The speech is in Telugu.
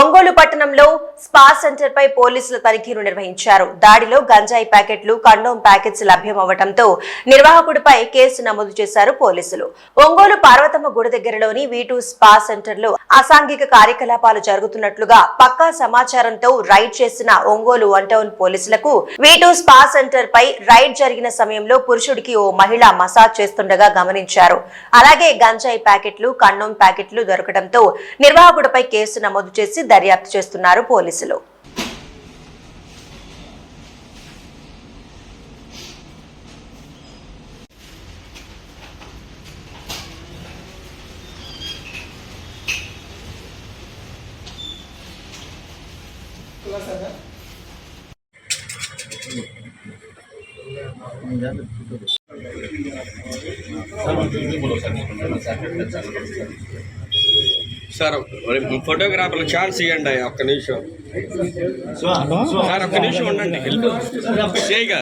ఒంగోలు పట్టణంలో స్పా సెంటర్ పై పోలీసులు తనిఖీలు నిర్వహించారు. దాడిలో గంజాయి ప్యాకెట్లు కండోమ్ ప్యాకెట్స్ లభ్యమవ్వడంతో నిర్వాహకుడిపై కేసు నమోదు చేశారు పోలీసులు. ఒంగోలు పార్వతమ్మ గుడి దగ్గరలోని వీటూ స్పా సెంటర్లో అసాంఘిక కార్యకలాపాలు జరుగుతున్నట్లుగా పక్కా సమాచారంతో రైడ్ చేసిన ఒంగోలు వన్ టౌన్ పోలీసులకు వీటూ స్పా సెంటర్ పై రైడ్ జరిగిన సమయంలో పురుషుడికి ఓ మహిళ మసాజ్ చేస్తుండగా గమనించారు. అలాగే గంజాయి ప్యాకెట్లు కండోమ్ ప్యాకెట్లు దొరకడంతో నిర్వాహకుడిపై కేసు నమోదు చేసి దర్యాప్తు చేస్తున్నారు పోలీసులు. సార్. సార్ ఫోటోగ్రాఫర్లు ఛాన్స్ ఇవ్వండి ఒక్క నిమిషం. సార్ ఒక్క నిమిషం ఉండండి. చేయగా